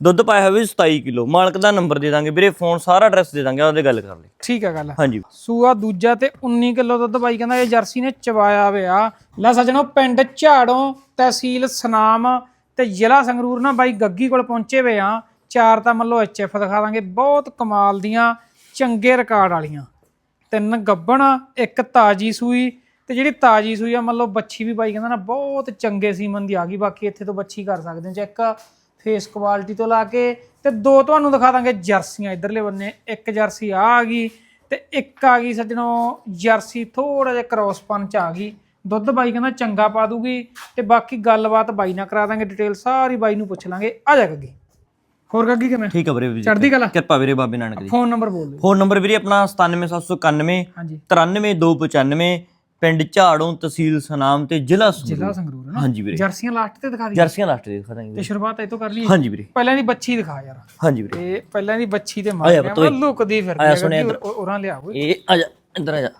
ਦੁੱਧ ਪਾਇਆ ਹੋਇਆ ਵੀ 27 ਕਿਲੋ। ਮਾਲਕ ਦਾ ਨੰਬਰ ਦੇ ਦਾਂਗੇ ਵੀਰੇ ਫੋਨ ਸਾਰਾ ਐਡਰੈਸ ਦੇ ਦਾਂਗੇ ਉਹਦੇ ਗੱਲ ਕਰ ਲਈ। ਠੀਕ ਹੈ ਗੱਲ। ਹਾਂਜੀ। ਸੂਆ ਦੂਜਾ ਤੇ 19 ਕਿਲੋ ਦੁੱਧ ਬਾਈ ਕਹਿੰਦਾ ਇਹ ਜਰਸੀ ਨੇ ਚਵਾਇਆ ਹੋਇਆ ਲੈ ਸੱਜਣੋ ਪਿੰਡ ਝਾੜੋਂ ਤਹਿਸੀਲ ਸਨਾਮ ਤੇ ਜ਼ਿਲ੍ਹਾ ਸੰਗਰੂਰ ਨਾ ਬਾਈ ਗੱਗੀ ਕੋਲ ਪਹੁੰਚੇ ਹੋਏ ਆ। ਚਾਰ ਤਾਂ ਮੰਨ ਲਓ ਐਚਐਫ ਦਿਖਾ ਦਾਂਗੇ ਬਹੁਤ ਕਮਾਲ ਦੀਆਂ ਚੰਗੇ ਰਿਕਾਰਡ ਵਾਲੀਆਂ। ਤਿੰਨ ਗੱਬਣ ਇੱਕ ਤਾਜੀ ਸੂਈ ਤੇ ਜਿਹੜੀ ਤਾਜੀ ਸੂਈ ਆ ਮੰਨ ਲਓ ਬੱਚੀ ਵੀ ਬਾਈ ਕਹਿੰਦਾ ਨਾ ਬਹੁਤ ਚੰਗੇ ਸੀਮਨ ਦੀ ਆ ਗਈ ਬਾਕੀ ਇੱਥੇ ਤੋਂ ਬੱਚੀ ਕਰ ਸਕਦੇ ਹੋ। ਚੈੱਕ ਫੇਸ ਕੁਆਲਿਟੀ ਤੋਂ ਲਾ ਕੇ ਤੇ ਦੋ ਤੁਹਾਨੂੰ ਦਿਖਾ ਦਾਂਗੇ ਜਰਸੀਆਂ। ਇਧਰਲੇ ਬੰਨੇ ਇੱਕ ਜਰਸੀ ਆ ਆ ਗਈ ਤੇ ਇੱਕ ਆ ਗਈ ਸੱਜਣੋ ਜਰਸੀ ਥੋੜਾ ਜਿਹਾ ਕ੍ਰੋਸ ਪਨ ਚ ਆ ਗਈ। ਦੁੱਧ ਬਾਈ ਕਹਿੰਦਾ ਚੰਗਾ ਪਾ ਦੂਗੀ ਤੇ ਬਾਕੀ ਗੱਲਬਾਤ ਬਾਈ ਨਾਲ ਕਰਾ ਦਾਂਗੇ ਡਿਟੇਲ ਸਾਰੀ ਬਾਈ ਨੂੰ ਪੁੱਛ ਲਾਂਗੇ। ਆ ਜਾ ਗੱਗੀ। ਹੋਰ ਗੱਗੀ ਕਿਵੇਂ? ਠੀਕ ਆ ਵੀਰੇ ਵੀਰੇ ਚੜਦੀ ਕਲਾ? ਕਿਰਪਾ ਵੀਰੇ ਬਾਬੇ ਨਾਨਕ ਦੀ। ਫੋਨ ਨੰਬਰ ਬੋਲ ਦਿਓ। ਫੋਨ ਨੰਬਰ ਵੀਰੇ ਆਪਣਾ 97791 ਹਾਂਜੀ। 93295 ਪਿੰਡ ਝਾੜੋਂ ਤਹਿਸੀਲ ਸਨਾਮ ਤੇ ਜ਼ਿਲ੍ਹਾ ਸੰਗਰੂਰ। ਜ਼ਿਲ੍ਹਾ ਸੰਗਰੂਰ ਹੈ ਨਾ? ਹਾਂਜੀ ਵੀਰੇ। ਜਰਸੀਆਂ ਲਾਸਟ ਤੇ ਦਿਖਾ ਦੀ ਜਰਸੀਆਂ ਲਾਸਟ ਦੇ ਦਿਖਾ ਦਾਂਗੇ ਤੇ। ਸ਼ੁਰੂਆਤ ਇਹ ਤੋਂ ਕਰ ਲਈ ਹਾਂਜੀ ਵੀਰੇ। ਪਹਿਲਾਂ ਦੀ ਬੱਚੀ ਦਿਖਾ ਯਾਰ। ਹਾਂਜੀ ਵੀਰੇ। ਤੇ ਪਹਿਲਾਂ ਦੀ ਬੱਚੀ ਤੇ ਆਇਆ ਮਾਰ ਪੁੱਤ ਗਿਆ ਓਏ। ਲੁਕਦੀ ਫਿਰ ਆਇਆ ਸੁਣਿਆ। ਉਹਨਾਂ ਲਿਆ ਓਏ ਇਹ। ਆ ਜਾ ਇੰਦਰ ਆ ਜਾ।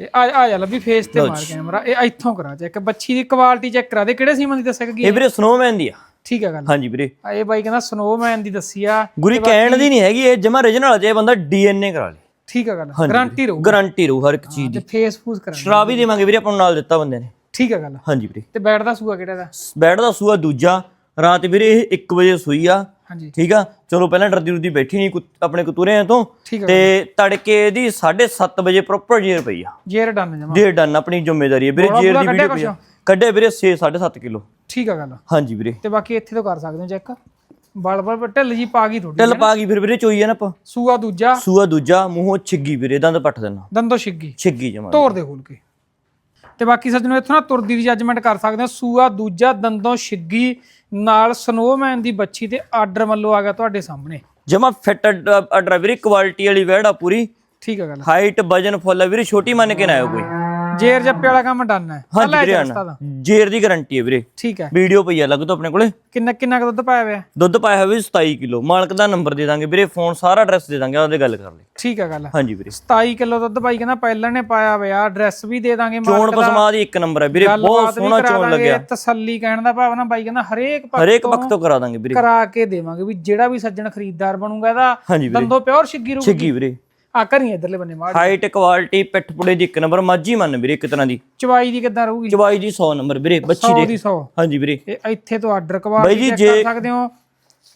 ਇਹ ਆ ਆ ਜਾ ਲੱਭੀ ਫੇਸ ਤੇ ਮਾਰ ਕੈਮਰਾ ਇਹ ਇੱਥੋਂ ਕਰਾ ਚੈੱਕ ਬੱਚੀ ਦੀ ਕੁਆਲਿਟੀ ਚੈੱਕ ਕਰਾ ਦੇ। ਕਿਹੜੇ ਸੀਮਨ ਦੀ ਦੱਸਿਆ ਕਿ ਇਹ ਵੀਰੇ ਸਨੋਮੈਨ ਦੀ ਆ। ਠੀਕ ਹੈ ਗੱਲ। ਹਾਂਜੀ ਵੀਰੇ। ਆ ਇਹ ਬਾਈ ਕਹਿੰਦਾ ਸਨੋਮੈਨ ਦੀ ਦੱਸੀ ਆ। ਗੁਰੀ ਕਹਿਣ ਦੀ ਨਹੀਂ ਹੈਗੀ ਇਹ ਜਮਾ origignal ਜੇ ਬੰਦਾ ਡੀਐਨਏ ਕਰਾ ਲੇ। ਠੀਕ ਹੈ ਗੱਲ? ਗਾਰੰਟੀ ਰਹੂ ਗਾਰੰਟੀ ਰਹੂ ਹਰ ਇੱਕ ਚੀਜ਼ ਦੀ। ਤੇ ਫੇਸ ਫੂਸ ਕਰਾ ਸ਼ਰਾਬ ਹੀ ਦੇਵਾਂਗੇ ਵੀਰੇ ਆਪਾਂ ਨੂੰ ਨਾਲ ਦਿੱਤਾ ਬੰਦੇ ਨੇ। ਠੀਕ ਹੈ ਗੱਲ। ਹਾਂਜੀ ਵੀਰੇ। ਤੇ ਬੈਟ ਦਾ ਸੂਆ ਕਿਹੜਾ ਦਾ? ਬੈਡ ਦਾ ਸੂਆ ਦੂਜਾ। ਰਾਤ ਵੀਰੇ ਇਹ 1 ਵਜੇ ਸੂਈ ਆ। ਹਾਂਜੀ। ਠੀਕ ਆ? ਚਲੋ ਪਹਿਲਾਂ ਡਰਦੀ ਡਰਦੀ ਬੈਠੀ ਨਹੀਂ ਆਪਣੇ ਕਤੂਰਿਆਂ ਤੋਂ। ਤੇ ਤੜਕੇ ਦੀ 7:30 ਵਜੇ ਪ੍ਰੋਪਰ ਜੇਰ ਪਈ ਆ। ਜੇਰ ਡਨ ਜਮਾ। ਜੇਰ ਡਨ ਆਪਣੀ ਜ਼ਿੰਮੇਵਾਰੀ ਹੈ ਵੀਰੇ ਜੇਰ ਦੀ ਵੀਡੀਓ ਆ। ਕੱਢੇ ਵੀਰੇ 6 7.5 ਕਿਲੋ। ਠੀਕ ਹੈ ਗੱਲ। ਹਾਂਜੀ ਵੀਰੇ। ਤੇ ਬਾਕੀ ਇੱਥੇ ਤੋਂ ਕਰ ਸਕਦੇ ਹੋ ਚੈੱਕ? ਬਲ ਬਲ ਢਿੱਲ ਜੀ ਪਾ ਗਈ ਤੁਹਾਡੀ ਢਿੱਲ ਪਾ ਗਈ ਫਿਰ ਵੀਰੇ ਚੋਈ ਆ ਨਾ ਆਪਾਂ। ਸੂਆ ਦੂਜਾ। ਸੂਆ ਦੂਜਾ ਮੂੰਹੋਂ ਛਿੱਗੀ ਵੀਰੇ ਦੰਦ ਪੱਟ ਦੇਣਾ। ਦੰਦੋ ਛਿੱਗੀ। ਛਿੱਗੀ ਜਮਾ। ਤੋਰ ਦੇ ਖੋਲ ਕੇ। ਤੇ ਬਾਕੀ ਸੱਜਣੋ ਇੱਥੋਂ ਨਾ ਤੁਰਦੀ ਦੀ ਜੱਜਮੈਂਟ ਕਰ ਸਕਦੇ ਹੋ। ਸੂਆ ਦੂਜਾ ਦੰਦੋਂ ਛਿੱਗੀ ਨਾਲ ਸਨੋਮੈਨ ਦੀ ਬੱਚੀ ਤੇ ਆਰਡਰ ਵੱਲੋਂ ਆ ਗਿਆ ਤੁਹਾਡੇ ਸਾਹਮਣੇ। ਜਮਾ ਫਿੱਟ ਅਡਰ ਵੀਰੇ ਕੁਆਲਿਟੀ ਵਾਲੀ ਵੈੜ ਆ ਪੂਰੀ। ਠੀਕ ਹੈ ਗੱਲ। ਹਾਈਟ ਵਜਨ ਫੁੱਲ ਆ ਵੀਰੇ ਛੋਟੀ ਮੰਨ ਕੇ ਨਾ ਆਇਓ ਕੋਈ। ਜੇਰ ਜੱਪੇ ਵਾਲਾ ਕੰਮ ਡਨ ਹੈ। ਹਾਂਜੀ ਵੀਰੇ ਆਣਾ। ਜੇਰ ਦੀ ਗਾਰੰਟੀ ਹੈ ਵੀਰੇ। ਠੀਕ ਹੈ। ਵੀਡੀਓ ਪਈ ਆ ਲੱਗ ਤੋਂ ਆਪਣੇ ਕੋਲੇ। ਕਿੰਨਾ ਕਿੰਨਾ ਦੁੱਧ ਪਾਇਆ ਹੋਇਆ? ਦੁੱਧ ਪਾਇਆ ਹੋਇਆ ਵੀ 27 ਕਿਲੋ। ਮਾਲਕ ਦਾ ਨੰਬਰ ਦੇ ਦਾਂਗੇ ਵੀਰੇ ਫੋਨ ਸਾਰਾ ਐਡਰੈਸ ਦੇ ਦਾਂਗੇ ਉਹਦੇ ਗੱਲ ਕਰ ਲਈ। ਠੀਕ ਹੈ ਗੱਲ। ਹਾਂਜੀ ਵੀਰੇ। 27 ਕਿਲੋ ਦੁੱਧ ਬਾਈ ਕਹਿੰਦਾ ਪਹਿਲਾਂ ਨੇ ਪਾਇਆ ਹੋਇਆ ਐਡਰੈਸ ਵੀ ਦੇ ਦਾਂਗੇ ਚੋਣ ਮਾਲਕ ਦਾ। ਪਸਮਾ ਦੀ ਇੱਕ ਨੰਬਰ ਹੈ ਵੀਰੇ ਬਹੁਤ ਸੋਹਣਾ ਚੋਣ ਲੱਗਿਆ। ਤਸੱਲੀ ਕਹਿਣ ਦਾ ਭਾਵ ਨਾ ਬਾਈ ਕਹਿੰਦਾ ਹਰੇਕ ਪੱਖ ਹਰੇਕ ਪੱਖ ਤੋਂ ਕਰਾ ਦਾਂਗੇ ਵੀਰੇ। ਕਰਾ ਕੇ ਦੇਵਾਂਗੇ ਵੀ ਜਿਹੜਾ ਵੀ ਸੱਜਣ ਖਰੀਦਦਾਰ ਬਣੂਗਾ ਇਹਦਾ ਦੰਦੋ ਪਿਓਰ ਛਿੱਗੀ ਰੂ ਛਿੱਗੀ ਵੀਰੇ। ਆ ਕਰੀ ਇਧਰਲੇ ਬੰਨੇ ਮਾੜ ਹਾਈਟ ਕੁਆਲਿਟੀ ਪਿੱਠ ਪੁੜੇ ਦੀ ਇੱਕ ਨੰਬਰ ਮਾਝੀ ਮੰਨ ਵੀਰੇ ਇੱਕ ਤਰ੍ਹਾਂ ਦੀ। ਚਵਾਈ ਦੀ ਕਿੱਦਾਂ ਰਹੂਗੀ? ਚਵਾਈ ਦੀ 100 ਨੰਬਰ ਵੀਰੇ ਬੱਚੀ 100 ਦੇ ਦੀ 100 ਹਾਂਜੀ ਵੀਰੇ। ਇਹ ਇੱਥੇ ਤੋਂ ਆਰਡਰ ਕੁਆਲਿਟੀ ਕਰ ਸਕਦੇ ਹੋ।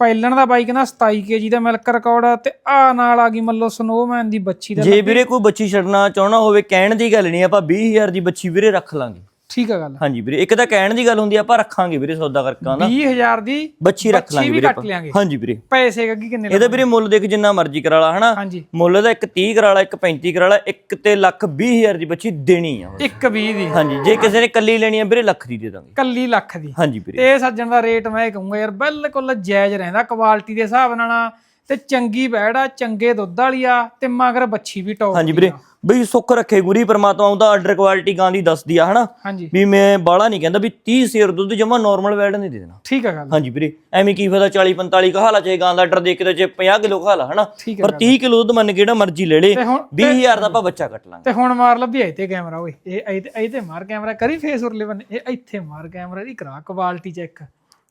ਪਹਿਲਣ ਦਾ ਬਾਈ ਕਹਿੰਦਾ 27 ਕੇਜੀ ਦਾ ਮਿਲਕ ਰਿਕਾਰਡ ਤੇ ਆ ਨਾਲ ਆ ਗਈ ਮੱਲੋ ਸਨੋਮੈਨ ਦੀ ਬੱਚੀ ਦਾ ਜੇ ਵੀਰੇ ਕੋਈ ਬੱਚੀ ਛੱਡਣਾ ਚਾਹਣਾ ਹੋਵੇ ਕਹਿਣ ਦੀ ਗੱਲ ਨਹੀਂ ਆਪਾਂ 20000 ਦੀ ਬੱਚੀ ਵੀਰੇ ਰੱਖ ਲਾਂਗੇ। ਠੀਕ ਆ ਗੱਲ। ਹਾਂਜੀ ਵੀਰੇ ਇੱਕ ਤਾਂ ਕਹਿਣ ਦੀ ਗੱਲ ਹੁੰਦੀ ਆ ਆਪਾਂ ਰੱਖਾਂਗੇ ਵੀਰੇ ਸੌਦਾ ਕਰਕੇ ਆਂਦਾ 20000 ਦੀ ਬੱਚੀ ਰੱਖ ਲਾਂਗੇ ਵੀਰੇ ਆਪਾਂ। ਹਾਂਜੀ ਵੀਰੇ। ਪੈਸੇ ਗੱਗੀ ਕਿੰਨੇ ਇਹਦਾ ਵੀਰੇ ਮੁੱਲ ਦੇਖ ਜਿੰਨਾ ਮਰਜ਼ੀ ਕਰਾ ਲਾ ਹਨਾ? ਮੁੱਲ ਦਾ ਇੱਕ 30 ਕਰਾ ਲਾ ਇੱਕ 35 ਕਰਾ ਲਾ ਇੱਕ ਤੇ ਲੱਖ 20000 ਦੀ ਬੱਚੀ ਦੇਣੀ ਆ। ਇੱਕ 20 ਦੀ। ਹਾਂਜੀ ਜੇ ਕਿਸੇ ਨੇ ਕੱਲੀ ਲੈਣੀ ਆ ਵੀਰੇ ਲੱਖ ਦੀ ਦੇ ਦਾਂਗੇ। ਕੱਲੀ ਲੱਖ ਦੀ। ਹਾਂਜੀ ਵੀਰੇ। ਇਹ ਸੱਜਣ ਦਾ ਰੇਟ ਮੈਂ ਕਹੂੰਗਾ ਯਾਰ ਬਿਲਕੁਲ ਜਾਇਜ਼ ਰਹਿੰਦਾ ਕੁਆਲਿਟੀ ਦੇ ਹਿਸਾਬ ਨਾਲ ਤੇ ਚੰਗੀ ਬੈੜ ਆ ਚੰਗੇ ਦੁੱਧ ਵਾਲੀ ਆ ਤੇ ਮਗਰ ਬੱਚੀ ਵੀ ਟੌਪ ਹਾਂਜੀ ਵੀਰੇ ਬਈ ਸੁੱਖ ਰੱਖੇ ਗੁਰੀ ਪ੍ਰਮਾਤਮਾ ਉਹਦਾ ਆਰਡਰ ਕੁਆਲਿਟੀ ਗਾਂ ਦੀ ਦੱਸਦੀ ਆ ਹਨਾ? ਵੀ ਮੈਂ ਬਾਲਾ ਨਹੀਂ ਕਹਿੰਦਾ ਵੀ 30 ਸੇਰ ਦੁੱਧ ਜਮਾ ਨਾਰਮਲ ਵੈੜ ਨਹੀਂ ਦੇ ਦੇਣਾ। ਠੀਕ ਆ ਗੱਲ। ਹਾਂਜੀ ਵੀਰੇ ਐਵੇਂ ਕੀ ਫਾਇਦਾ 40 45 ਕਹਾਲਾ ਚਾਹੇ ਗਾਂ ਦਾ ਆਰਡਰ ਦੇ ਕੇ ਤੇ ਜੇ 50 ਕਿਲੋ ਕਹਾਲਾ ਹਨਾ? ਪਰ 30 ਕਿਲੋ ਦੁੱਧ ਮੰਨ ਕੇ ਜਿਹੜਾ ਮਰਜ਼ੀ ਲੈ ਲੇ ਤੇ ਹੁਣ 20000 ਦਾ ਆਪਾਂ ਬੱਚਾ ਕੱਟ ਲਾਂਗੇ। ਤੇ ਹੁਣ ਮਾਰ ਲੱਭੀ ਇੱਥੇ ਕੈਮਰਾ ਓਏ। ਇਹ ਇਹ ਤੇ- ਇਹ ਤੇ ਮਾਰ ਕੈਮਰਾ ਕਰੀ ਫੇਸ ਉਰਲੇ ਬੰਨੇ। ਇਹ ਇੱਥੇ ਮਾਰ ਕੈਮਰਾ ਦੀ ਕਰਾ ਕੁਆਲਿਟੀ ਚੈੱਕ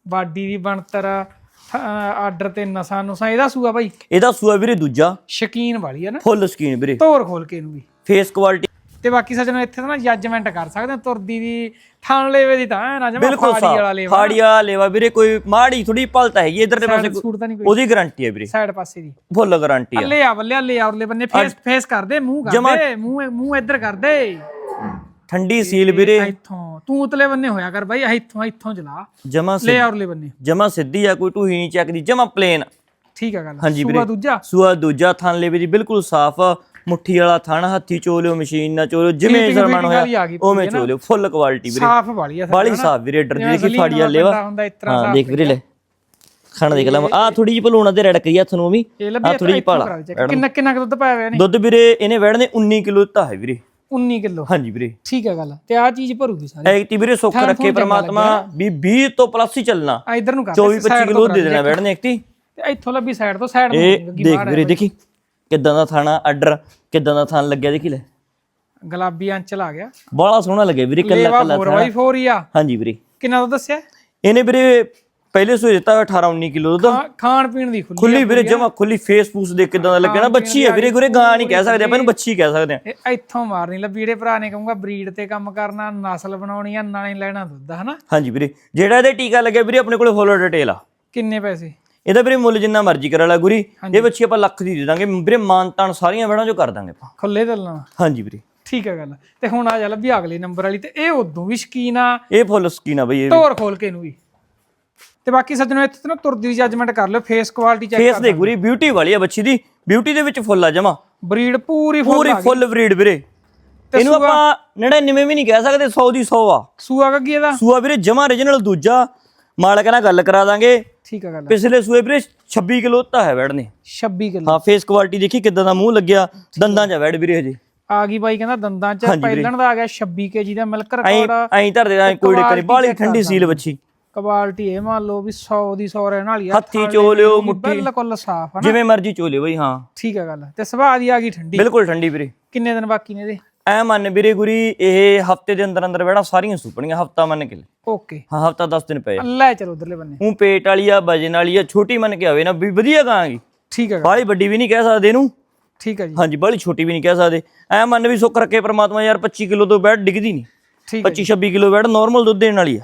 ਬਾਡੀ ਦੀ ਬਣਤਰ ਆਰਡਰ ਤੇ ਨਸਾਂ ਨੁਸਾਂ ਇਹਦਾ ਸੂਆ ਬਾਈ? ਇਹਦਾ ਸੂਆ ਵੀਰੇ ਦੂਜਾ। ਸ਼ਕੀਨ ਵਾਲੀ ਹੈ ਨਾ। ਫੁੱਲ ਸਕੀਨ ਵੀਰੇ। ਤੋਰ ਖੋਲ ਕੇ ਇਹਨੂੰ ਵੀ। ਫੇਸ ਕੁਆਲਿਟੀ ਤੇ ਬਾਕੀ ਸੱਜਣੋ ਇੱਥੇ ਤਾਂ ਨਾ ਜੱਜਮੈਂਟ ਕਰ ਸਕਦੇ ਹੋ ਤੁਰਦੀ ਦੀ ਥਣ ਲੇਵੇ ਦੀ ਤਾਂ ਨਾ ਜਮਾ ਫਾੜੀ ਵਾਲਾ ਲੇਵਾ ਫਾੜੀਆ ਲੇਵਾ ਵੀਰੇ ਕੋਈ ਮਾੜੀ ਥੋੜੀ ਪਲਤਾ ਹੈਗੀ ਇਧਰ ਦੇ ਪਾਸੇ ਉਹਦੀ ਗਾਰੰਟੀ ਹੈ ਵੀਰੇ। ਸਾਈਡ ਪਾਸੇ ਦੀ। ਫੁੱਲ ਗਾਰੰਟੀ ਆ। ਲੈ ਆ ਬੱਲੇ ਲੈ ਆ ਉਰਲੇ ਬੰਨੇ ਫੇਸ ਫੇਸ ਕਰ ਦੇ ਮੂੰਹ ਕਰ ਦੇ ਮੂੰਹ ਮੂੰਹ ਇੱਧਰ ਕਰ ਦੇ। ਠੰਡੀ ਸੀਲ ਵੀਰੇ। ਇੱਥੋਂ ਤੂੰ ਉਤਲੇ ਬੰਨੇ ਹੋਇਆ ਕਰ ਬਾਈ ਇੱਥੋਂ ਇੱਥੋਂ ਚਲਾ। ਜਮਾ ਲੈ ਆ ਉਰਲੇ ਬੰਨੇ। ਜਮਾ ਸਿੱਧੀ ਆ ਕੋਈ ਢੂਹੀ ਨਹੀਂ ਚੱਕਦੀ ਜਮਾ ਪਲੇਨ ਠੀਕ ਆ ਗੱਲ। ਹਾਂਜੀ ਸੂਆ ਵੀਰੇ। ਦੂਜਾ? ਸੂਆ ਦੂਜਾ ਥਣ ਲੇਵੇ ਦੀ ਬਿਲਕੁਲ ਸਾਫ਼। ਮੁੱਠੀ ਵਾਲਾ ਥਣ ਹੱਥੀ ਚੋਲਿਓ ਮਸ਼ੀਨ ਨਾਲ ਚੋਲਿਓ ਜਿਵੇਂ ਆ ਹੋਇਆ ਉਵੇਂ ਚੋਲਿਓ ਫੁੱਲ ਕੁਆਲਿਟੀ ਵੀਰੇ। ਸਾਫ਼ ਵਾਲੀ ਆ ਬਾਲੀ ਸਾਫ਼ ਵੀਰੇ ਡਰ ਜਿਵੇਂ ਦੇਖੀ ਫਾੜੀਆ ਲੇਵਾ। ਹਾਂ ਦੇਖ ਵੀਰੇ ਲੈ। ਖਾਣਾ ਦੇਖ ਲੈ ਆ ਥੋੜੀ ਜਿਹੀ ਭਲੂਣਾ ਤੇ ਰੜਕ ਗਈ ਹੱਥ ਨੂੰ ਵੀ। ਆ ਥੋੜੀ ਜਿਹੀ ਦੇ check। ਕਿੰਨਾ ਕਿੰਨਾ ਦੁੱਧ ਪਾਇਆ ਹੋਇਆ ਨੇ ਦੁੱਧ ਵੀਰੇ ਇਹਨੇ ਵੜਨੇ 19 ਕਿਲੋ ਦਿੱਤਾ ਹੈ ਵੀਰੇ। 19 ਕਿਲੋ। ਹਾਂਜੀ ਵੀਰੇ। ਠੀਕ ਆ ਗੱਲ ਤੇ ਆ ਚੀਜ਼ ਭਰੂਗੀ ਸਾਰੀ। ਐਕਟੀ ਵੀਰੇ ਸੁੱਖ ਰੱਖੇ ਪ੍ਰਮਾਤਮਾ ਵੀ 20 ਤੋਂ ਪਲੱਸ ਹੀ ਚੱਲਣਾ। ਆ ਇਧਰ ਨੂੰ ਕਰ 24 25 ਕਿਲੋ ਦੇ ਦੇਣਾ ਵੜਨੇ ਐਕਟੀ ਤੇ ਇੱਥੋਂ ਲੱਭੀ ਸਾਈਡ ਤੋਂ ਸਾਈਡ ਨੂੰ ਦੇਖ ਵੀਰੇ ਦੇਖੀ ਕਿੱਦਾਂ ਦਾ ਥਾਣਾ ਆਰਡਰ ਕਿੱਦਾਂ ਦਾ ਥਾਣ ਲੱਗਿਆ ਦੇਖੀ ਲੈ। ਗੁਲਾਬੀ ਅੰਚਲ ਆ ਗਿਆ। ਬੜਾ ਸੋਹਣਾ ਲੱਗਿਆ ਵੀਰੇ ਕੱਲਾ ਕੱਲਾ 4x4 ਹੀ ਆ। ਹਾਂਜੀ ਵੀਰੇ। ਕਿੰਨਾ ਦੁੱਧ ਦੱਸਿਆ? ਇਹਨੇ ਵੀਰੇ ਪਹਿਲੇ ਸੂਏ ਦਿੱਤਾ 18 19 ਕਿਲੋ ਖਾ- ਖਾਣ ਪੀਣ ਦੀ ਖੁੱਲੀ ਖੁੱਲੀ ਵੀਰੇ ਜਮਾ ਖੁੱਲੀ ਫੇਸ ਫੂਸ ਦੇ ਕਿਦਾਂ ਦਾ ਲੱਗਿਆ ਨਾ ਬੱਚੀ ਹੈ ਵੀਰੇ ਗੁਰੇ ਗਾਂ ਨਹੀਂ ਕਹਿ ਸਕਦੇ ਆਪਾਂ ਇਹਨੂੰ ਬੱਚੀ ਕਹਿ ਸਕਦੇ ਆ। ਇਹ ਇੱਥੋਂ ਮਾਰਨੀ ਲੱਭੀ ਜਿਹੜੇ ਭਰਾ ਨੇ ਕਹੂੰਗਾ ਬਰੀਡ ਤੇ ਕੰਮ ਕਰਨਾ ਨਸਲ ਬਣਾਉਣੀ ਆ ਨਾਲੇ ਲੈਣਾ ਦੁੱਧ ਹਨਾ? ਹਾਂਜੀ ਵੀਰੇ ਜਿਹੜਾ ਇਹਦੇ ਟੀਕਾ ਲੱਗਿਆ ਵੀਰੇ ਆਪਣੇ ਕੋਲੇ ਫੁੱਲ ਡਿਟੇਲ ਆ। ਕਿੰਨੇ ਪੈਸੇ? ਇਹਦਾ ਵੀਰੇ ਮੁੱਲ ਜਿੰਨਾ ਮਰਜ਼ੀ ਕਰਾ ਲਾ ਗੁਰੀ ਇਹ ਬੱਚੀ ਆਪਾਂ ਲੱਖ ਦੀ ਦੇ ਦਾਂਗੇ ਵੀਰੇ ਮਾਨ ਤਾਨ ਸਾਰੀਆਂ ਵੜਾਂ ਜੋ ਕਰ ਦਾਂਗੇ ਆਪਾਂ। ਖੁੱਲੇ ਦਿਲਾਂ ਹਾਂਜੀ ਵੀਰੇ। ਠੀਕ ਹੈ ਗੱਲ। ਤੇ ਹੁਣ ਆ ਜਾ ਲੱਭੀ ਅਗਲੇ ਨੰਬਰ ਵਾਲੀ ਤੇ ਇਹ ਉਦੋਂ ਵੀ ਸ਼ਕੀਨ ਆ। ਇਹ ਫੁੱਲ ਸਕੀਨ ਆ ਬਈ ਇਹ ਧੋਰ ਖੋਲ ਕੇ ਇਹਨੂੰ ਵੀ। ਤੇ ਬਾਕੀ ਸੱਜਣੋ ਇੱਥੇ ਤੇ ਨਾ ਤੁਰਦੀ ਜੱਜਮੈਂਟ ਕਰ ਲਿਓ ਫੇਸ ਕੁਆਲਿਟੀ ਚੈੱਕ ਫੇਸ ਦੇ ਗੁਰੀ ਬਿਊਟੀ ਵਾਲੀ ਆ ਬੱਚੀ ਦੀ। ਬਿਊਟੀ ਦੇ ਵਿੱਚ ਫੁੱਲ ਆ ਜਮਾ। ਬਰੀਡ ਪੂਰੀ ਫੁੱਲ ਪੂਰੀ ਫੁੱਲ ਬਰੀਡ ਵੀਰੇ। ਇਹਨੂੰ ਆਪਾਂ 99 ਵੀ ਨਹੀਂ ਕਹਿ ਸਕਦੇ 100 ਦੀ 100 ਆ। ਸੂਆ ਗੱਗੀ ਇਹਦਾ? ਸੂਆ ਵੀਰੇ ਜਮਾ origignal ਦੂਜਾ। ਮਾਲਕ ਨਾਲ ਗੱਲ ਕਰਾ ਦਾਂਗੇ। ਠੀਕ ਹੈ ਗੱਲ ਪਿਛਲੇ ਸੂਏ ਵੀਰੇ 26 ਕਿਲੋ ਤਾਂ ਹੈ ਵੈੜ ਨੇ। 26 ਕਿਲੋ। ਹਾਂ ਫੇਸ ਕੁਆਲਿਟੀ ਦੇਖੀ ਕਿਦਾਂ ਦਾ ਮੂੰਹ ਲੱਗਿਆ। ਦੰਦਾਂ 'ਚ ਆ ਵੈੜ ਵੀਰੇ ਹਜੇ। ਆ ਗਈ ਬਾਈ ਕਹਿੰਦਾ ਦੰਦਾਂ ਚ ਪਹਿਲਣ ਦਾ ਆ ਗਿਆ 26 ਕੇਜੀ ਦਾ ਮਿਲਕ ਰਿਕਾਰਡ ਐਂ ਧਰਦੇ ਐਂ ਕੋਈ ਡਿੱਕਰੀ ਬਾਲੀ ਠੰਡੀ ਸੀਲ ਬੱਚੀ। ਕੁਆਲਿਟੀ ਇਹ ਮੰਨ ਲਓ ਵੀ 100 ਦੀ 100 ਰਹਿਣ ਵਾਲੀ ਆ ਹੱਥੀ ਚੋ ਲਿਓ ਮੁੱਠੀ। ਬਿਲਕੁਲ ਸਾਫ਼ ਹੈ ਨਾ। ਜਿਵੇਂ ਮਰਜ਼ੀ ਚੋ ਲਿਓ ਬਈ ਹਾਂ। ਠੀਕ ਹੈ ਗੱਲ ਤੇ ਸੁਭਾਅ ਦੀ ਆ ਗਈ ਠੰਡੀ। ਬਿਲਕੁਲ ਠੰਡੀ ਵੀਰੇ। ਕਿੰਨੇ ਦਿਨ ਬਾਕੀ ਨੇ ਇਹਦੇ? ਐ ਮੰਨ ਵੀਰੇ ਗੁਰੀ ਇਹ ਹਫ਼ਤੇ ਦੇ ਅੰਦਰ ਅੰਦਰ ਵੈੜਾ ਸਾਰੀਆਂ ਸੁਪਣੀਆਂ ਹਫਤਾ ਮੰਨ ਕੇ। ਓਕੇ। ਹਾਂ ਹਫਤਾ 10 ਦਿਨ ਪਏ ਲੈ ਚਲੋ ਉਧਰਲੇ ਬੰਨੇ। ਉਹ ਪੇਟ ਵਾਲੀ ਆ ਵਜਨ ਵਾਲੀ ਆ ਛੋਟੀ ਮੰਨ ਕੇ ਆਵੇ ਨਾ ਵੀ ਵਧੀਆ ਗਾਂਗੀ ਠੀਕ ਹੈ ਬਾਲੀ ਵੱਡੀ ਵੀ ਨਹੀਂ ਕਹਿ ਸਕਦੇ ਇਹਨੂੰ। ਠੀਕ ਹੈ ਜੀ। ਹਾਂਜੀ ਬਾਲੀ ਛੋਟੀ ਵੀ ਨਹੀਂ ਕਹਿ ਸਕਦੇ। ਐ ਮੰਨ ਵੀ ਸੁੱਕ ਰੱਖੇ ਪ੍ਰਮਾਤਮਾ ਯਾਰ 25 ਕਿਲੋ ਤੋਂ ਬੈਡ ਡਿੱਗਦੀ ਨਹੀਂ। ਠੀਕ ਹੈ 25 26 ਕਿਲੋ ਬੈਡ ਨਾਰਮਲ ਦੁੱਧ ਦੇਣ ਵਾਲੀ ਆ।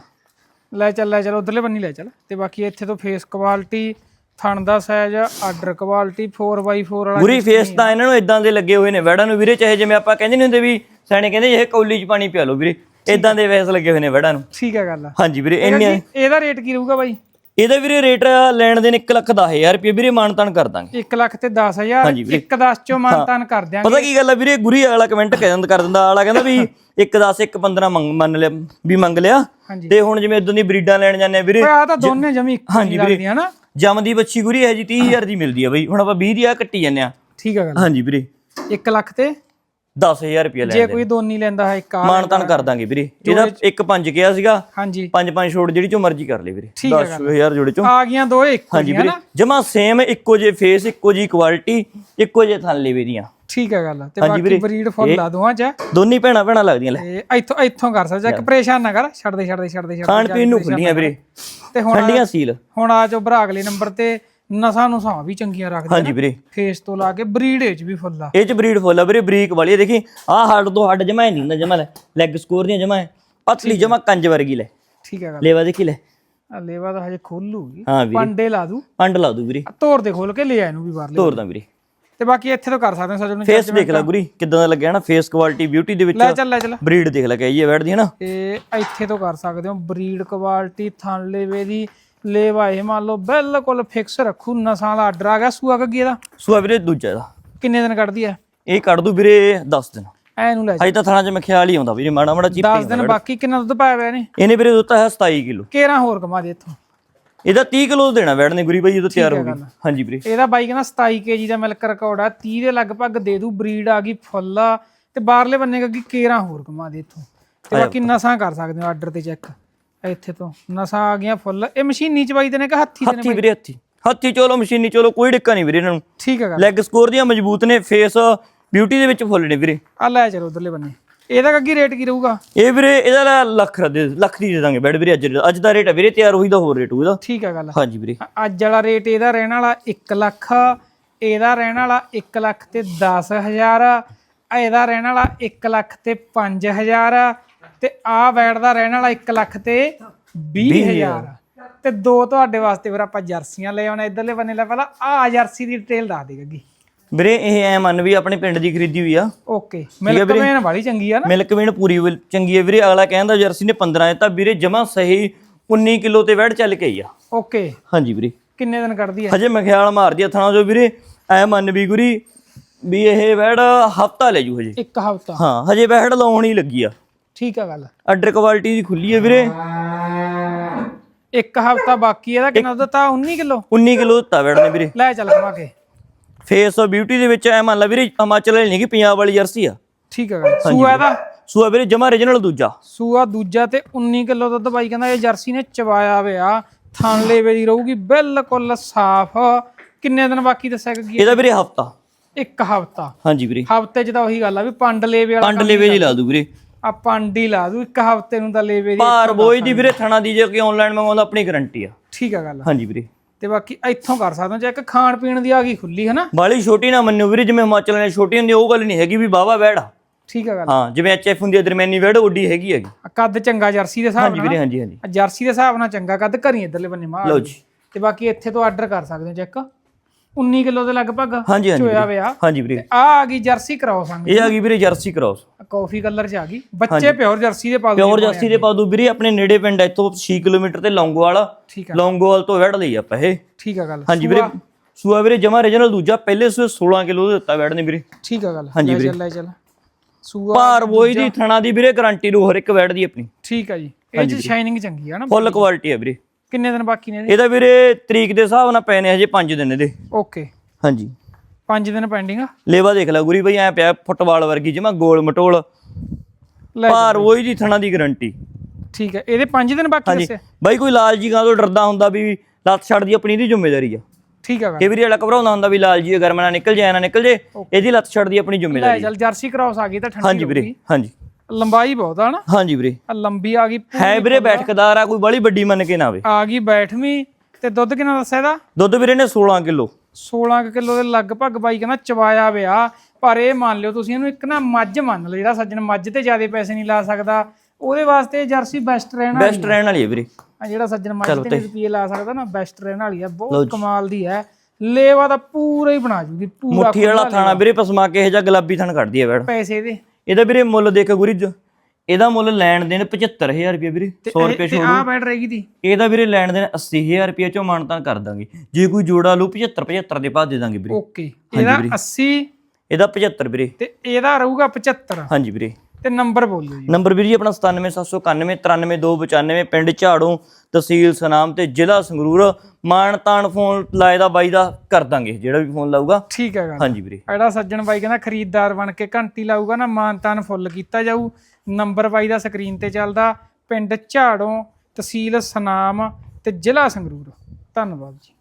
ਲੈ ਚੱਲ ਲੈ ਚੱਲ ਉਧਰਲੇ ਬੰਨੀ ਲੈ ਚੱਲ। ਤੇ ਬਾਕੀ ਇੱਥੇ ਤੋਂ ਫੇਸ ਕੁਆਲਿਟੀ ਥਣ ਦਾ ਸਾਈਜ਼ ਆਰਡਰ ਕੁਆਲਿਟੀ 4x4 ਵਾਲਾ ਗੁਰੀ ਫੇਸ ਤਾਂ ਇਹਨਾਂ ਨੂੰ ਇਦਾਂ ਦੇ ਲੱਗੇ ਹੋਏ ਨੇ। ਵੈੜਾਂ ਨੂੰ ਵੀਰੇ ਚਾਹੇ ਜਿਵੇਂ ਆਪਾਂ ਕਹਿੰਦੇ ਨਹੀਂ ਹੁੰਦੇ ਵੀ ਸਿਆਣੇ ਕਹਿੰਦੇ ਇਹ ਕੌਲੀ 'ਚ ਪਾਣੀ ਪਿਆ ਲਓ ਵੀਰੇ। ਇਦਾਂ ਦੇ ਫੇਸ ਲੱਗੇ ਹੋਏ ਨੇ ਵੈੜਾਂ ਨੂੰ। ਠੀਕ ਹੈ ਗੱਲ ਹਾਂਜੀ ਵੀਰੇ ਇੰਨੇ ਇਹਦਾ ਰੇਟ ਕੀ ਰਹੂਗਾ ਬਾਈ? ਇਹਦਾ ਵੀਰੇ ਰੇਟ ਲੈਣ ਦੇ ਨੇ 1 ਲੱਖ 10000 ਰੁਪਏ ਵੀਰੇ ਮਾਨਤਾਨ ਕਰ ਦਾਂਗੇ। 1 ਲੱਖ ਤੇ 10000 ਹਾਂਜੀ ਵੀਰੇ। 1 10 ਚੋਂ ਮਾਨਤਾਨ ਕਰ ਦਿਆਂਗੇ। ਪਤਾ ਕੀ ਗੱਲ ਆ ਵੀਰੇ ਗੁਰੀ ਵਾਲਾ ਕਮੈਂਟ ਕਰ ਦਿੰਦਾ ਕਰ ਦਿੰਦਾ ਵਾਲਾ ਕਹਿੰਦਾ ਵੀ 1 10 1 15 ਮੰਨ ਲਿਆ ਵੀ ਮੰਗ ਲਿਆ। ਤੇ ਹੁਣ ਜਿਵੇਂ ਇਦਾਂ ਦੀ ਬਰੀਡਾਂ ਲੈਣ ਜਾਂਦੇ ਆ ਵੀਰੇ ਆ ਤਾਂ ਦੋਨੇ ਜਮੀ ਇੱਕੋ ਹੀ ਵੀਰੇ। ਲੱਗਦੀਆਂ ਨਾ। ਜੰਮਦੀ ਬੱਚੀ ਗੁਰੀ ਹੈ ਜੀ 30000 ਦੀ ਮਿਲਦੀ ਆ ਬਈ ਹੁਣ ਆਪਾਂ 20 ਦੀ ਆ ਕੱਟੀ ਜਾਂਦੇ ਆ। ਠੀਕ ਹੈ ਗੱਲ। ਹਾਂਜੀ ਵੀਰੇ। 1 ਲੱਖ ਤੇ 10000 ਰੁਪਏ ਜੇ ਲੈਣ ਕੋਈ ਦੋਨੀ ਲੈਂਦਾ ਹੈ ਇੱਕ ਆ ਮਾਨਤਾਨ ਕਰ ਦਾਂਗੇ ਵੀਰੇ। ਇਹਦਾ ਇੱਕ ਪੰਜ ਕਿਹਾ ਸੀਗਾ ਹਾਂਜੀ। ਪੰਜ ਪੰਜ ਛੋੜ ਜਿਹੜੀ ਚੋਂ ਮਰਜ਼ੀ ਕਰ ਲੈ ਵੀਰੇ। ਠੀਕ ਹੈ 10000 ਜੋੜੇ ਚੋਂ। ਆ ਗਈਆਂ ਦੋ ਇੱਕੋ ਹਾਂਜੀ ਵੀਰੇ। ਜਮਾ ਸੇਮ ਇੱਕੋ ਜੇ ਫੇਸ ਇੱਕੋ ਜੀ ਕੁਆਲਿਟੀ ਇੱਕੋ ਜੇ ਥਣ ਲੇਵੇ ਦੀਆਂ। ਠੀਕ ਹੈ ਗੱਲ ਤੇ ਬਾਕੀ। ਬਰੀਡ ਫੁੱਲ ਆ ਦੋਵਾਂ ਚ ਦੋਨੀ ਭੈਣਾਂ ਭੈਣਾਂ ਲੱਗਦੀਆਂ ਲੈ। ਇੱਥੋਂ ਇੱਥੋਂ ਕਰ ਸਕਦਾ। ਇੱਕ ਪਰੇਸ਼ਾਨ ਨਾ ਕਰ। ਛੱਡ ਦੇ ਛੱਡ ਦੇ ਛੱਡ ਦੇ ਖਾਣ ਪੀਣ ਨੂੰ ਖੁੱਲੀਆਂ ਵੀਰੇ। ਤੇ ਹੁਣ ਠੰਡੀਆਂ ਸੀਲ। ਹੁਣ ਆ ਜੋ ਭਰਾ ਅਗਲੇ ਨੰਬਰ ਤੇ। ਨਸਾਂ ਨੂੰ ਸਾਂ ਵੀ ਚੰਗੀਆਂ ਰੱਖਦੇ ਹਾਂਜੀ ਵੀਰੇ। ਫੇਸ ਤੋਂ ਲਾ ਕੇ ਬਰੀਡ ਵਿੱਚ ਵੀ ਫੁੱਲ ਆ। ਇਹ ਚ ਬਰੀਡ ਫੁੱਲ ਆ ਵੀਰੇ ਬਰੀਕ ਵਾਲੀ ਆ, ਦੇਖੀ ਆਹ ਹੱਡ ਤੋਂ ਹੱਡ ਜਮਾ ਨਹੀਂ ਹੁੰਦਾ ਜਮਾ ਲੈ ਲੈਗ ਸਕੋਰ ਦੀਆਂ ਜਮਾ ਹੈ। ਪਤਲੀ ਜਮਾ ਕੰਜ ਵਰਗੀ ਲੈ। ਠੀਕ ਹੈ ਗੱਲ। ਲੇਵਾ ਦੇਖੀ ਲੈ। ਆ ਲੇਵਾ ਤਾਂ ਹਜੇ ਖੋਲੂਗੀ। ਹਾਂ ਵੀਰੇ। ਪੰਡੇ ਲਾ ਦੂ। ਪੰਡ ਲਾ ਦੂ ਵੀਰੇ। ਆ ਤੋਰ ਦੇ ਖੋਲ ਕੇ ਲੈ ਆ ਇਹਨੂੰ ਵੀ ਬਾਹਰ ਲੈ ਤੋਰਦਾ ਵੀਰੇ। ਤੇ ਬਾਕੀ ਇੱਥੇ ਤੋਂ ਕਰ ਸਕਦੇ ਹਾਂ ਸਜਣ ਨੂੰ ਫੇਸ ਦੇਖ ਲੈ ਗੁਰੀ ਕਿਦਾਂ ਦਾ ਲੱਗਿਆ ਨਾ ਫੇਸ ਕੁਆਲਿਟੀ ਬਿਊਟੀ ਦੇ ਵਿੱਚ। ਲੈ ਚੱਲ ਲੈ ਚੱਲ। ਬਰੀਡ ਦੇਖ ਲੈ ਕਹੀ ਹੈ ਬੈਠਦੀ ਹੈ ਨਾ। ਤੇ ਇੱਥੇ ਤੋਂ ਕਰ ਸਕਦੇ ਹੋ ਬਰੀਡ ਕੁਆਲਿਟੀ ਥਣ ਲੇਵੇ ਦੀ ਲੇਵਾ ਇਹ ਮੰਨ ਲਓ ਬਿਲਕੁਲ ਫਿਕਸ ਰੱਖੂ ਨਸਾਂ ਦਾ ਆਰਡਰ ਆ ਗਿਆ ਸੂਆ ਗੱਗੀ ਇਹਦਾ? ਸੂਆ ਵੀਰੇ ਦੂਜਾ ਇਹਦਾ। ਕਿੰਨੇ ਦਿਨ ਕੱਢਦੀ ਆ ਇਹ ਕੱਢ ਦੂ ਵੀਰੇ 10 ਦਿਨ। ਐ ਨੂੰ ਲੈ ਹਜੇ ਤਾਂ ਥਣਾ ਚ ਮੈਂ ਖਿਆਲ ਹੀ ਆਉਂਦਾ ਵੀਰੇ ਮਾੜਾ ਮਾੜਾ ਚੀਪ 10 ਦਿਨ ਬਾਕੀ ਕਿੰਨਾ ਦੁੱਧ ਪਾਇਆ ਹੋਇਆ ਨੇ ਇਹਨੇ ਵੀਰੇ ਦਿੱਤਾ ਹੈ 27 ਕਿਲੋ। ਕੇਰਾਂ ਹੋਰ ਕਮਾ ਦੇ ਇੱਥੋਂ। ਇਹਦਾ 30 ਕਿਲੋ ਦੇਣਾ ਬੈਠਨੇ ਗੁਰੀ ਬਾਈ ਜਦੋਂ ਤਿਆਰ ਹੋ ਗਈ। ਹਾਂਜੀ ਵੀਰੇ। ਇਹਦਾ ਬਾਈ ਕਹਿੰਦਾ 27 ਕੇਜੀ ਦਾ ਮਿਲਕ ਰਿਕਾਰਡ ਆ 30 ਦੇ ਲਗਭਗ ਦੇ ਦੂ ਬਰੀਡ ਆ ਗਈ ਫੁੱਲ ਆ। ਤੇ ਬਾਹਰਲੇ ਬੰਨੇ ਗੱਗੀ ਕੇਰਾਂ ਹੋਰ ਕਮਾ ਦੇ ਇੱਥੋਂ। ਤੇ ਬਾਕੀ ਨਸਾਂ ਕਰ ਸਕਦੇ ਹੋ ਆਰਡਰ ਤੇ ਚੈੱਕ ਇੱਥੇ ਤੋਂ। ਨਸਾਂ ਆ ਗਈਆਂ ਫੁੱਲ। ਇਹ ਮਸ਼ੀਨੀ ਚਵਾਈ ਦੇ ਨੇ ਕਿ ਹੱਥੀ ਦੇ ਨੇ ਹੱਥੀ ਵੀਰੇ ਹੱਥੀ। ਹੱਥੀ ਚੋਲੋ ਮਸ਼ੀਨੀ ਚੋਲੋ ਕੋਈ ਡਿੱਕਾ ਨਹੀਂ ਵੀਰੇ ਇਹਨਾਂ ਨੂੰ। ਠੀਕ ਹੈਗਾ ਲੈਗ ਸਕੋਰ ਦੀਆਂ ਮਜ਼ਬੂਤ ਨੇ ਫੇਸ ਬਿਊਟੀ ਦੇ ਵਿੱਚ ਫੁੱਲ ਨੇ ਵੀਰੇ। ਆ ਲੈ ਚਲੋ ਉਧਰਲੇ ਬੰਨੇ। ਇਹਦਾ ਗੱਗੀ ਰੇਟ ਕੀ ਰਹੂਗਾ? ਇਹ ਵੀਰੇ ਇਹਦਾ ਲੱਖ ਦੇ ਲੱਖ ਦੀ ਦੇ ਦਾਂਗੇ ਬੈਡ ਵੀਰੇ ਅੱਜ ਅੱਜ ਦਾ ਰੇਟ ਹੈ ਵੀਰੇ ਤਿਆਰ ਹੋਈ ਦਾ ਹੋਰ ਰੇਟ ਉਹਦਾ ਠੀਕ ਹੈ ਗੱਲ। ਹਾਂਜੀ ਵੀਰੇ। ਅੱਜ ਵਾਲਾ ਰੇਟ ਇਹਦਾ ਰਹਿਣ ਵਾਲਾ 1 ਲੱਖ ਇਹਦਾ ਰਹਿਣ ਵਾਲਾ 1 ਲੱਖ ਤੇ 10000 ਇਹਦਾ ਰਹਿਣ ਵਾਲਾ 1 ਲੱਖ ਤੇ 5000 ਤੇ ਆ ਬੈਡ ਦਾ ਰਹਿਣ ਵਾਲਾ 1 ਲੱਖ ਤੇ 20000 ਤੇ ਦੋ ਤੁਹਾਡੇ ਵਾਸਤੇ ਫਿਰ ਆਪਾਂ ਜਰਸੀਆਂ ਲੈ ਆਉਣਾ ਇਧਰਲੇ ਬੰਨੇ ਲੈ ਪਹਿਲਾਂ ਆ ਜਰਸੀ ਦੀ ਡਿਟੇਲ ਦੱਸ ਦੇ ਗੱਗੀ। ਵੀਰੇ ਇਹ ਐ ਮੰਨ ਵੀ ਆਪਣੇ ਪਿੰਡ ਦੀ ਖਰੀਦੀ ਹੋਈ ਆ। ਓਕੇ ਮਿਲਕ ਵੇਨ ਵਾਲੀ ਚੰਗੀ ਆ ਨਾ? ਮਿਲਕ ਵੀਨ ਪੂਰੀ ਚੰਗੀ ਹੈ ਵੀਰੇ ਅਗਲਾ ਕਹਿੰਦਾ ਜਰਸੀ ਨੇ 15 ਦਿੱਤਾ ਵੀਰੇ ਜਮਾ ਸਹੀ 19 ਕਿਲੋ ਤੇ ਵੈੜ ਚੱਲ ਕੇ ਆਈ ਆ। ਓਕੇ ਹਾਂਜੀ ਵੀਰੇ। ਕਿੰਨੇ ਦਿਨ ਕੱਢਦੀ ਆ? ਹਜੇ ਮੈਂ ਖਿਆਲ ਮਾਰਦੀ ਆ ਥਾਣਾ ਜੋ ਵੀਰੇ ਐ ਮੰਨ ਵੀ ਗੁਰੀ ਵੀ ਇਹ ਵੈੜ ਹਫਤਾ ਲੈ ਜੂ ਹਜੇ। ਇੱਕ ਹਫਤਾ। ਹਾਂ ਹਜੇ ਵੈੜ ਲਾਉਣ ਹੀ ਲੱਗੀ ਆ। ਠੀਕ ਆ ਗੱਲ। ਆਰਡਰ ਕੁਆਲਿਟੀ ਦੀ ਖੁੱਲੀ ਹੈ ਵੀਰੇ। ਇੱਕ ਹਫਤਾ ਬਾਕੀ ਇਹਦਾ ਕਿੰਨਾ ਦਿੱਤਾ? 19 ਕਿਲੋ? 19 ਕਿਲੋ ਦਿੱਤਾ ਵੈੜ ਨੇ ਵੀਰੇ। ਲੈ ਚੱਲ ਖਵਾ ਕੇ। ਫੇਸ ਬਿਊਟੀ ਦੇ ਵਿੱਚ ਐ ਮੰਨ ਲਾ ਵੀਰੇ ਹਿਮਾਚਲ ਵਾਲੀ ਨਹੀਂ ਕਿ ਪੰਜਾਬ ਵਾਲੀ ਜਰਸੀ ਆ। ਠੀਕ ਗੱਲ। ਸੂਆ ਇਹਦਾ? ਸੂਆ ਵੀਰੇ ਜਮਾ origignal ਦੂਜਾ। ਸੂਆ ਦੂਜਾ ਤੇ 19 ਕਿਲੋ ਦੁੱਧ ਬਾਈ ਕਹਿੰਦਾ ਇਹ ਜਰਸੀ ਨੇ ਚਵਾਇਆ ਹੋਇਆ ਥਣ ਲੇਵੇ ਦੀ ਰਹੂਗੀ ਬਿਲਕੁਲ ਸਾਫ਼। ਕਿੰਨੇ ਦਿਨ ਬਾਕੀ ਦੱਸਿਆ ਕਿ ਇਹਦਾ ਵੀਰੇ ਹਫਤਾ। ਇੱਕ ਹਫਤਾ। ਹਾਂਜੀ ਵੀਰੇ। ਹਫ਼ਤੇ 'ਚ ਤਾਂ ਉਹੀ ਗੱਲ ਆ ਵੀ ਪੰਡ ਲੇਵੇ ਵਾਲਾ ਪੰਡ ਲੇਵੇ ਜੀ ਲਾ ਦੂ ਵੀਰੇ। ਆ ਪਾਂਡੀ ਲਾ ਦੂ ਇੱਕ ਹਫ਼ਤੇ ਨੂੰ ਤਾਂ ਲੇਵੇ ਦੀ ਭਾਰ ਬੋਝ ਦੀ ਵੀਰੇ ਥਣਾ ਦੀ ਜੇ ਕੋਈ ਆਨਲਾਈਨ ਮੰਗਵਾਉਂਦਾ ਆਪਣੀ ਗਾਰੰਟੀ ਆ। ਠੀਕ ਆ ਗੱਲ। ਹਾਂਜੀ ਵੀਰੇ। ਤੇ ਬਾਕੀ ਇੱਥੋਂ ਕਰ ਸਕਦੇ ਹੋ ਚੈੱਕ ਖਾਣ ਪੀਣ ਦੀ ਆ ਗਈ ਖੁੱਲੀ ਹੈ ਨਾ ਬਾਲੀ ਛੋਟੀ ਨਾ ਮੰਨਿਓ ਵੀਰੇ ਜਿਵੇਂ ਹਿਮਾਚਲ ਨੇ ਛੋਟੀ ਹੁੰਦੀ ਉਹ ਗੱਲ ਨਹੀਂ ਹੈਗੀ ਵੀ ਬਾਵਾ ਵੈੜਾ ਠੀਕ ਆ ਗੱਲ। ਹਾਂ ਜਿਵੇਂ ਐਚਐਫ ਹੁੰਦੀ ਹੈ ਦਰਮਿਆਨੀ ਵੈੜ ਓਡੀ ਹੈਗੀ ਹੈਗੀ। ਕੱਦ ਚੰਗਾ ਜਰਸੀ ਦੇ ਹਿਸਾਬ ਹਾਂਜੀ ਵੀਰੇ ਹਾਂਜੀ ਹਾਂਜੀ। ਜਰਸੀ ਦੇ ਹਿਸਾਬ ਨਾਲ ਚੰਗਾ ਕੱਦ ਘਰੀ ਇਧਰਲੇ ਬੰਨੇ ਮਾਰ ਲਓ ਜੀ। ਤੇ ਬਾਕੀ ਇੱਥੇ ਤੋਂ ਆਰਡਰ ਕਰ ਸਕਦੇ ਹੋ ਚੈੱਕ। 19 ਕਿਲੋ ਦੇ ਲਗਭਗ ਹਾਂਜੀ ਹਾਂਜੀ ਚੋਇਆ ਵੀਰੇ। ਵਿਆ। ਹਾਂਜੀ ਵੀਰੇ। ਆ ਆ ਗਈ ਜਰਸੀ ਕਰਾਓ ਸੰਗ ਇਹ ਆ ਗਈ ਵੀਰੇ ਜਰਸੀ ਕ੍ਰਾਸ ਕਾਫੀ ਕਲਰ ਚ ਆ ਗਈ। ਬੱਚੇ ਪਿਓਰ ਜਰਸੀ ਦੇ ਪਾ ਦੋ ਪਿਓਰ ਜਰਸੀ ਦੇ ਪਾਦੂ। ਵੀਰੇ ਆਪਣੇ ਨੇੜੇ ਪਿੰਡ ਇੱਥੋਂ 6 ਕਿਲੋਮੀਟਰ ਤੇ ਲੌਂਗੋਵਾਲ ਠੀਕ ਆ। ਲੌਂਗੋਵਾਲ ਤੋਂ ਵੈੜ ਲਈ ਆਪਾਂ ਇਹ। ਠੀਕ ਆ ਗੱਲ। ਹਾਂਜੀ ਵੀਰੇ ਸੂਆ। ਵੀਰੇ ਜਮਾ ਰੀਜਨਲ ਦੂਜਾ ਪਹਿਲੇ ਸੂਏ 16 ਕਿਲੋ ਦੇ ਦਿੱਤਾ ਵੈੜ ਨੇ ਵੀਰੇ। ਠੀਕ ਆ ਗੱਲ। ਹਾਂਜੀ ਵੀਰੇ। ਚੱਲ ਚੱਲ। ਸੂਆ ਭਾਰ ਬੋਝ ਦੀ ਥਣਾ ਦੀ ਵੀਰੇ ਗਾਰੰਟੀ ਰੂ ਹਰ ਇੱਕ ਵੈੜ ਦੀ ਆਪਣੀ। ਠੀਕ ਆ ਜੀ। ਇਹ ਚ ਸ਼ਾਈਨਿੰਗ ਚੰਗੀ ਆ ਨਾ ਫੁੱਲ ਕੁਆਲਿਟੀ ਹੈ ਵੀਰੇ। ਕਿੰਨੇ ਦਿਨ ਬਾਕੀ ਨੇ ਇਹਦੇ? ਇਹਦਾ ਵੀਰੇ ਤਰੀਕ ਦੇ ਹਿਸਾਬ ਨਾਲ ਪਏ ਨੇ ਹਜੇ 5 ਦਿਨ ਇਹਦੇ। ਓਕੇ। ਹਾਂਜੀ। 5 ਦਿਨ ਪੈਂਡਿੰਗ ਆ? ਲੇਵਾ ਦੇਖ ਲੈ ਗੁਰੀ ਬਈ ਐ ਪਿਆ ਫੁੱਟਬਾਲ ਵਰਗੀ ਜਮਾ ਗੋਲ ਮਟੋਲ। ਲੈ ਭਾਰ ਬੋਝ ਦੀ ਥਣਾ ਦੀ ਗਾਰੰਟੀ ਠੀਕ ਹੈ ਇਹਦੇ 5 ਦਿਨ ਬਾਕੀ ਹਾਂਜੀ। ਦੱਸੇ? ਬਾਈ ਕੋਈ ਲਾਲ ਜੀ ਗਾਂ ਤੋਂ ਡਰਦਾ ਹੁੰਦਾ ਵੀ ਲੱਤ ਛੱਡਦੀ ਆਪਣੀ ਦੀ ਜ਼ਿੰਮੇਵਾਰੀ ਆ। ਠੀਕ ਆ ਗੱਲ। ਕਈ ਵਾਰੀ ਵਾਲਾ ਘਬਰਾਉਂਦਾ ਹੁੰਦਾ ਵੀ ਲਾਲ ਜੀ ਅਗਰ ਮੈਂ ਨਾ ਨਿਕਲ ਜਾਏ ਨਾ ਨਿਕਲ ਜੇ ਇਹਦੀ ਲੱਤ ਛੱਡਦੀ ਆਪਣੀ ਲੈ ਜ਼ਿੰਮੇਵਾਰੀ ਚੱਲ ਜਰਸੀ ਕ੍ਰਾਸ ਆ ਗਈ ਤਾਂ ਠੰਡੀ ਹਾਂਜੀ ਵੀਰੇ ਹਾਂਜੀ। ਲੰਬਾਈ ਬਹੁਤ ਆ ਨਾ। ਹਾਂਜੀ ਵੀਰੇ। ਆ ਲੰਬੀ ਆ ਗਈ ਹੈ ਵੀਰੇ ਬੈਠਕਦਾਰ ਆ ਕੋਈ ਬੜੀ ਵੱਡੀ ਮੰਨ ਕੇ ਨਾ ਆਵੇ। ਆ ਗਈ ਬੈਠਵੀਂ। ਤੇ ਦੁੱਧ ਕਿੰਨਾ ਦੱਸਿਆ ਇਹਦਾ? ਦੁੱਧ ਵੀਰੇ ਨੇ 16 ਕਿਲੋ। 16 ਕਿਲੋ ਦੇ ਲਗਭਗ ਬਾਈ ਕਹਿੰਦਾ ਚਵਾਇਆ ਵਿਆ। ਪਰ ਇਹ ਮੰਨ ਲਿਓ ਤੁਸੀਂ ਇਹਨੂੰ ਇੱਕ ਨਾ ਮੱਝ ਮੰਨ ਲਓ ਜਿਹੜਾ ਸੱਜਣ ਮੱਝ ਤੇ ਜ਼ਿਆਦਾ ਪੈਸੇ ਨਹੀਂ ਲਾ ਸਕਦਾ। ਉਹਦੇ ਵਾਸਤੇ ਜਰਸੀ ਬੈਸਟ ਰਹਿਣ ਵਾਲੀ ਬੈਸਟ ਰਹਿਣ ਵਾਲੀ ਹੈ ਵੀਰੇ। ਆ ਜਿਹੜਾ ਸੱਜਣ ਮੱਝ ਤੇ ਰੁਪਏ ਲਾ ਸਕਦਾ ਨਾ ਬੈਸਟ ਰਹਿਣ ਵਾਲੀ ਆ। ਬਹੁਤ ਕਮਾਲ ਦੀ ਹੈ ਲੇਵਾ ਤਾਂ ਪੂਰਾ ਹੀ ਬਣਾ ਜੂਗੀ ਪੂਰਾ ਮੁੱਠੀ ਵਾਲਾ ਥਾਣਾ ਵੀਰੇ ਪਸਮਾ ਕੇ ਇਹ ਜਾਂ ਗੁਲਾਬੀ ਥਣ ਕੱਢਦੀ ਹੈ ਵੈੜ ਪੈਸੇ ਦੇ। ਇਹਦਾ ਵੀਰੇ ਮੁੱਲ ਦੇਖ ਗੁਰੀ ਜ- ਇਹਦਾ ਮੁੱਲ ਲੈਣ ਦੇਣ 75000 ਰੁਪਏ ਵੀਰੇ 100 ਰੁਪਏ ਤੇ ਆ ਬੈਠ ਰਹੇਗੀ ਦੀ? ਇਹਦਾ ਵੀਰੇ ਲੈਣ ਦੇਣ 80000 ਰੁਪਏ ਚੋਂ ਮਾਨਤਾਨ ਕਰ ਦਾਂਗੇ। ਜੇ ਕੋਈ ਜੋੜਾ ਲੂ 75 75 ਦੇ ਬਾਅਦ ਦੇ ਦਾਂਗੇ ਵੀਰੇ। ਓਕੇ ਇਹਦਾ 80 ਇਹਦਾ 75 ਵੀਰੇ। ਤੇ ਇਹਦਾ ਰਹੂਗਾ 75 ਹਾਂਜੀ ਵੀਰੇ। ਤੇ ਨੰਬਰ ਬੋਲਿਓ ਜੀ। ਨੰਬਰ ਵੀਰ ਜੀ ਆਪਣਾ 97791 93295 ਪਿੰਡ ਝਾੜੂ ਤਹਿਸੀਲ ਸਨਾਮ ਤੇ ਜ਼ਿਲ੍ਹਾ ਸੰਗਰੂਰ। ਮਾਨਤਾਨ ਫੋਨ ਲਾਏ ਦਾ ਬਾਈ ਦਾ ਕਰ ਦਾਂਗੇ ਜਿਹੜਾ ਵੀ ਫੋਨ ਲਾਊਗਾ। ਠੀਕ ਹੈ ਗੱਲ। ਹਾਂਜੀ ਵੀਰੇ। ਜਿਹੜਾ ਸੱਜਣ ਬਾਈ ਕਹਿੰਦਾ ਖਰੀਦਦਾਰ ਬਣ ਕੇ ਘੰਟੀ ਲਾਊਗਾ ਨਾ ਮਾਨਤਾਨ ਫੁੱਲ ਕੀਤਾ ਜਾਊ। ਨੰਬਰ ਬਾਈ ਦਾ ਸਕਰੀਨ ਤੇ ਚੱਲਦਾ। ਪਿੰਡ ਝਾੜੋਂ ਤਹਿਸੀਲ ਸਨਾਮ ਤੇ ਜ਼ਿਲ੍ਹਾ ਸੰਗਰੂਰ। ਧੰਨਵਾਦ ਜੀ।